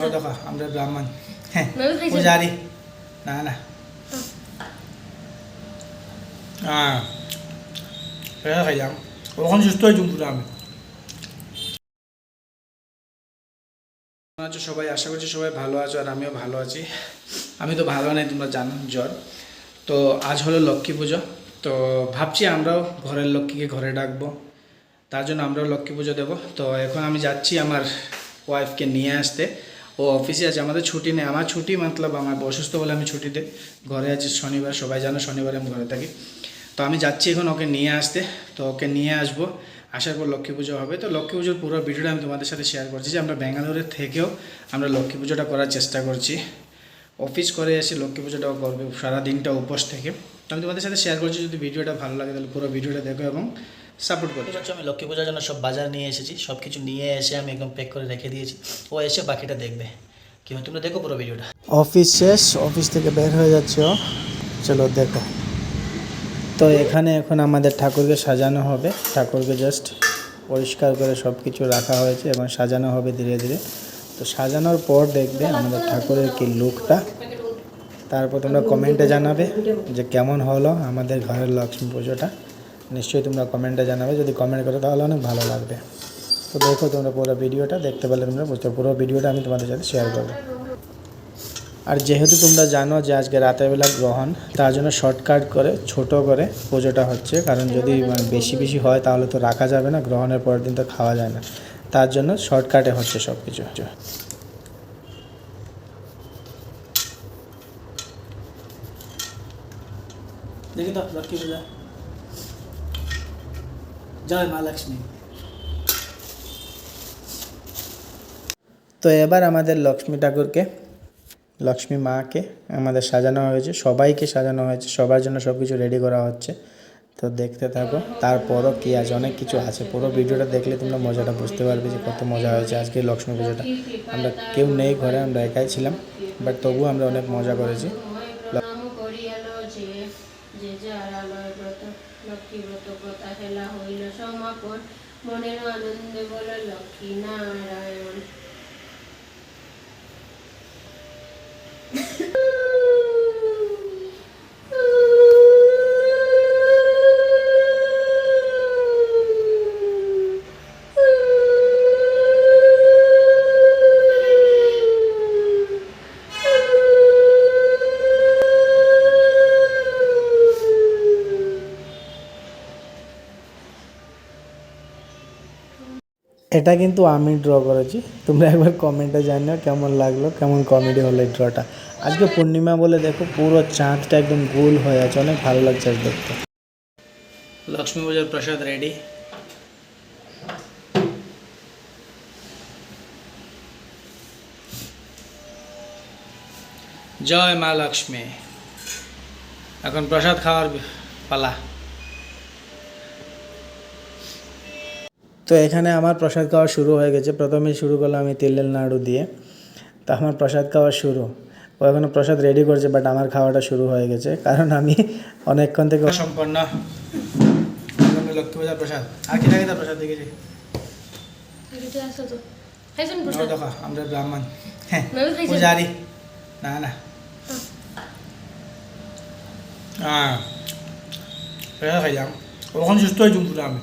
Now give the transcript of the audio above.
দেখো আমরা ব্রাহ্মণ। হ্যাঁ আমি পূজারি। না না। হ্যাঁ খাইলাম। ওখান সুস্থ হয়েছি পুরো আমি। আছো সবাই আশা করছি সবাই ভালো আছো আর আমিও ভালো আছি। আমি তো ভালো নেই তোমরা জানো জ্বর। তো আজ হলো লক্ষ্মী পুজো। তো ভাবছি আমরাও ঘরের লক্ষ্মীকে ঘরে ডাকবো। তার জন্য আমরাও লক্ষ্মী পুজো দেবো। তো এখন আমি যাচ্ছি আমার ওয়াইফকে নিয়ে আসতে। ও অফিসে আছে, আমাদের ছুটি নেই। আমার ছুটি মতলব আমার অসুস্থ বলে আমি ছুটিতে ঘরে আছি, শনিবার, সবাই জানো শনিবারে আমি ঘরে থাকি। তো আমি যাচ্ছি এখন ওকে নিয়ে আসতে। তো ওকে নিয়ে আসব। আসার পর লক্ষ্মী পুজো হবে। তো লক্ষ্মী পুজোর পুরো ভিডিওটা আমি তোমাদের সাথে শেয়ার করছি যে আমরা ব্যাঙ্গালোরের থেকেও আমরা লক্ষ্মী পুজোটা করার চেষ্টা করছি। অফিস করে এসে লক্ষ্মী পুজোটাও করবে সারা দিনটা উপোস থেকে। তো আমি তোমাদের সাথে শেয়ার করছি, যদি ভিডিওটা ভালো লাগে তাহলে পুরো ভিডিওটা দেখো এবং সাপোর্ট করো হচ্ছে আমি লক্ষ্মী পূজার জন্য সব বাজার নিয়ে এসেছি সব কিছু নিয়ে এসে আমি একদম প্যাক করে রেখে দিয়েছি। ও এসে বাকিটা দেখবে। কি হয় তোমরা দেখো পুরো ভিডিওটা অফিস শেষ অফিস থেকে বের হয়ে যাচ্ছে ও। চলো দেখো। তো এখানে এখন আমাদের ঠাকুরকে সাজানো হবে। ঠাকুরকে জাস্ট পরিষ্কার করে সব কিছু রাখা হয়েছে এবং সাজানো হবে ধীরে ধীরে। তো সাজানোর পর দেখবে আমাদের ঠাকুরের কি লুকটা তারপর তোমরা কমেন্টে জানাবে যে কেমন হলো আমাদের ঘরের লক্ষ্মী পুজোটা। নিশ্চয়ই তোমরা কমেন্টে জানাবে, যদি কমেন্ট করো তাহলে অনেক ভালো লাগবে। তো দেখো তোমরা পুরো ভিডিওটা, দেখতে পারলে তোমরা বুঝতে পারো। ভিডিওটা আমি তোমাদের সাথে শেয়ার করব। আর যেহেতু তোমরা জানো যে আজকে রাতের বেলা গ্রহণ, তার জন্য শর্টকাট করে, ছোট করে পুজোটা হচ্ছে। কারণ যদি মানে বেশি বেশি হয় তাহলে তো রাখা যাবে না, গ্রহণের পরের দিন তো খাওয়া যায় না। তার জন্য শর্টকাটে হচ্ছে সব কিছু দেখি তো লক্ষ্মী পূজা? জয় মা লক্ষ্মী। তো এবার আমাদের লক্ষ্মী ঠাকুরকে লক্ষ্মী মাকে আমাদের সাজানো হয়েছে সবাইকে সাজানো হয়েছে সবার জন্য সব কিছু রেডি করা হচ্ছে। তো দেখতে থাকো তারপরও কী আছে অনেক কিছু আছে। পুরো ভিডিওটা দেখলে তোমরা মজাটা বুঝতে পারবে যে কত মজা হয়েছে আজকে লক্ষ্মী পুজোটা। আমরা কেউ নেই ঘরে আমরা একাই ছিলাম বাট তবুও আমরা অনেক মজা করেছি। যে যারা আলয় ব্রত, লক্ষ্মী ব্রত কথা হেলা হইল সমাপন। মনের আনন্দে বল লক্ষ্মী নারায়ণ এটা কিন্তু আমি ড্র করেছি। তোমরা একবার কমেন্টে জানিও কেমন লাগল, কেমন কমেডি হলো এই ড্রটা আজকে পূর্ণিমা বলে দেখো, পুরো চাঁদটা একদম গোল হয়ে আছে, অনেক ভালো লাগছে আজ দেখতে। লক্ষ্মী পূজার প্রসাদ রেডি জয় মা লক্ষ্মী। এখন প্রসাদ খাওয়ার পালা। তো এখানে আমার প্রসাদ খাওয়া শুরু হয়ে গেছে। প্রথমে শুরু করলাম আমি তিলের নাড়ু দিয়ে। তো আমার প্রসাদ খাওয়া শুরু। ও এখনও প্রসাদ রেডি করছে বাট আমার খাওয়াটা শুরু হয়ে গেছে। কারণ আমি অনেকক্ষণ থেকে সম্পন্ন। লক্ষ্মী পূজার প্রসাদ। আর কি থাকে প্রসাদ দেখেছি? এটা আসো তো। খাইছেন প্রসাদ? দেখো আমরা ব্রাহ্মণ। হ্যাঁ পূজারি। না না। হ্যাঁ। এটা খাইলাম। ওখানে সুস্থ হয়েছি পুরো আমি।